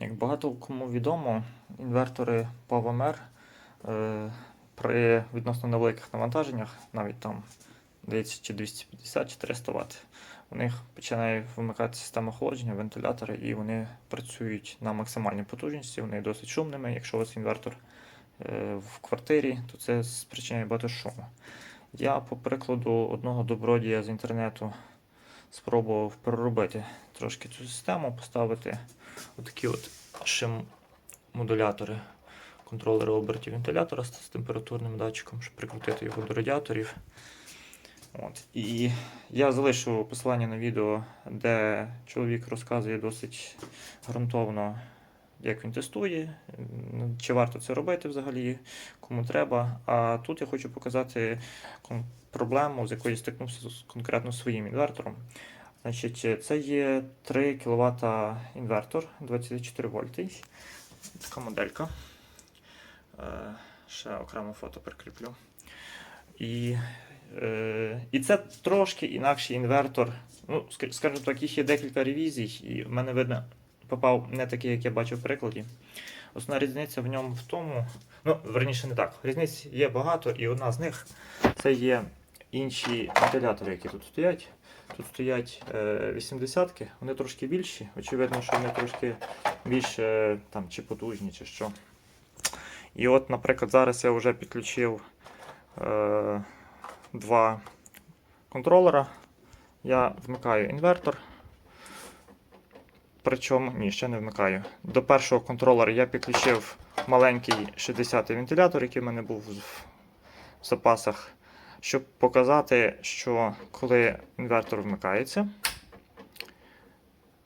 Як багато кому відомо, інвертори PowerMer е, при відносно невеликих навантаженнях, навіть там здається, чи 250 чи 300 Вт, у них починає вимикати система охолодження, вентилятори, і вони працюють на максимальній потужності, вони досить шумними. Якщо у вас інвертор е, в квартирі, то це спричиняє багато шуму. Я, по прикладу одного добродія з інтернету, спробував переробити трошки цю систему, поставити отакі от шим модулятори, контролери обертів вентилятора з, температурним датчиком, щоб прикрутити його до радіаторів. От. І я залишу посилання на відео, де чоловік розказує досить ґрунтовно, як він тестує, чи варто це робити взагалі, кому треба. А тут я хочу показати проблему, з якою я стикнувся з конкретно своїм інвертором. Значить, це є 3 кВт інвертор 24 вольтий. Така моделька. Е, Ще окремо фото прикріплю. І, е, і це трошки інакший інвертор. Ну, скажімо так, їх є декілька ревізій, і в мене видно, попав не такий, як я бачив в прикладі. Основна різниця в ньому в тому, ну, верніше не так. Різниць є багато, і одна з них це є інші вентилятори, які тут стоять. Тут стоять е, 80-ки, вони трошки більші. Очевидно, що вони трошки більш е, там, чи потужні, чи що. І от, наприклад, зараз я вже підключив е, два контролера. Я вмикаю інвертор. Причому, ні, ще не вмикаю. До першого контролера я підключив маленький 60-й вентилятор, який в мене був в запасах, щоб показати, що коли інвертор вмикається,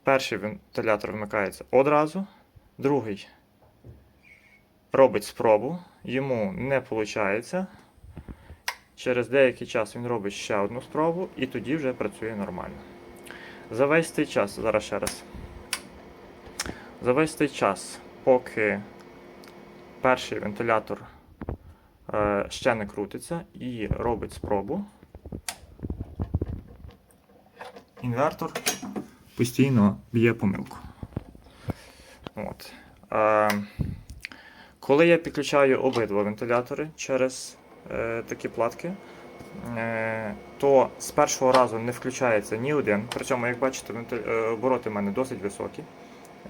перший вентилятор вмикається одразу, другий робить спробу, йому не виходить. Через деякий час він робить ще одну спробу і тоді вже працює нормально. За весь цей час, зараз ще раз. За весь цей час, поки перший вентилятор ще не крутиться і робить спробу, інвертор постійно б'є помилку. От. Е, коли я підключаю обидва вентилятори через е, такі платки, е, то з першого разу не включається ні один. Причому, як бачите, е, обороти в мене досить високі.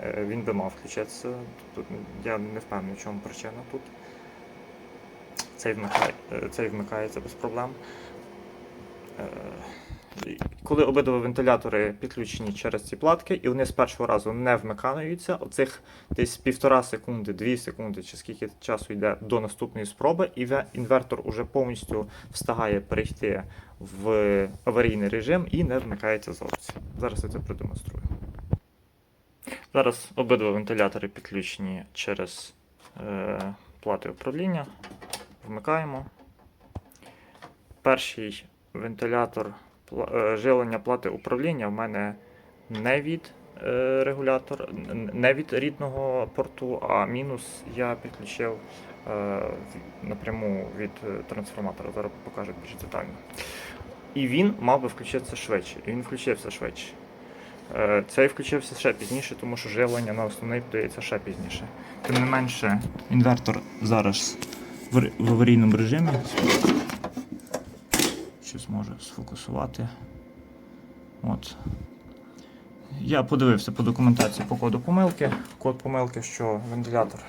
Е, він би мав включатися. Тут я не впевнений, в чому причина тут. Цей, вмикає, е, цей вмикається без проблем. Е, Коли обидва вентилятори підключені через ці платки, і вони з першого разу не вмикаються, оцих десь півтора секунди, дві секунди, чи скільки часу йде до наступної спроби, і інвертор уже повністю встигає перейти в аварійний режим і не вмикається зовсім. Зараз я це продемонструю. Зараз обидва вентилятори підключені через е, плати управління. Вмикаємо. Перший вентилятор е, живлення плати управління в мене не від е, регулятора, н- не від рідного порту, а мінус я підключив е, напряму від трансформатора. Зараз покажу більш детально. І він мав би включитися швидше. І він включився швидше. Цей включився ще пізніше, тому що живлення на основний подається ще пізніше. Тим не менше, інвертор зараз в аварійному режимі. Щось може сфокусувати. От. Я подивився по документації по коду помилки. Код помилки, що вентилятор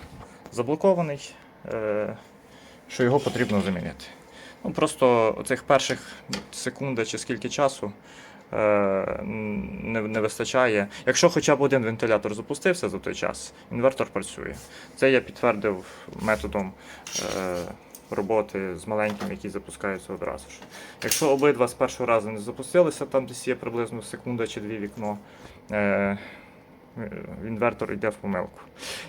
заблокований, е, що його потрібно замінити. Ну, просто оцих перших секунди чи скільки часу не, не вистачає. Якщо хоча б один вентилятор запустився за той час, інвертор працює. Це я підтвердив методом е, роботи з маленьким, який запускається одразу ж. Якщо обидва з першого разу не запустилися, там десь є приблизно секунда чи дві вікно. Е, інвертор йде в помилку.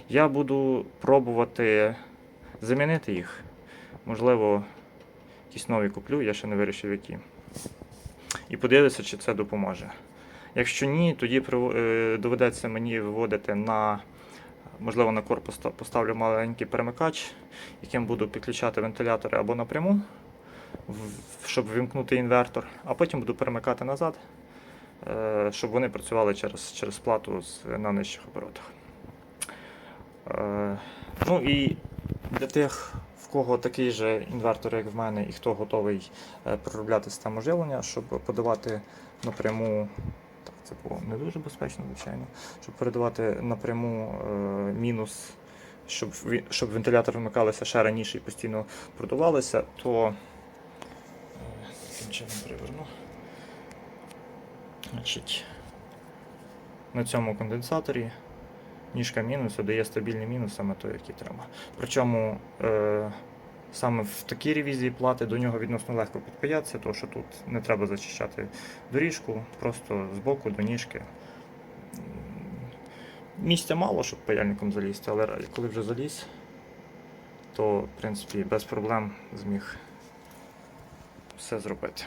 Я буду пробувати замінити їх. Можливо, якісь нові куплю, я ще не вирішив які. І подивитися, чи це допоможе. Якщо ні, тоді е, доведеться мені виводити на, можливо, на корпус поставлю маленький перемикач, яким буду підключати вентилятори або напряму, щоб вимкнути інвертор, а потім буду перемикати назад, е, щоб вони працювали через, через плату на нижчих оборотах. Е, ну і для тих, в кого такий же інвертор, як в мене, і хто готовий е, проробляти систему живлення, щоб подавати напряму. Так, це було не дуже безпечно, звичайно. Щоб передавати напряму е, мінус, щоб, щоб вентилятори вмикалися ще раніше і постійно продувалися, то е, чином приверну. Значить, на цьому конденсаторі ніжка мінусу дає стабільний мінус саме той, який треба. Причому е, саме в такій ревізії плати до нього відносно легко підпаятися, тому що тут не треба зачищати доріжку, просто з боку до ніжки. Місця мало, щоб паяльником залізти, але коли вже заліз, то в принципі без проблем зміг все зробити.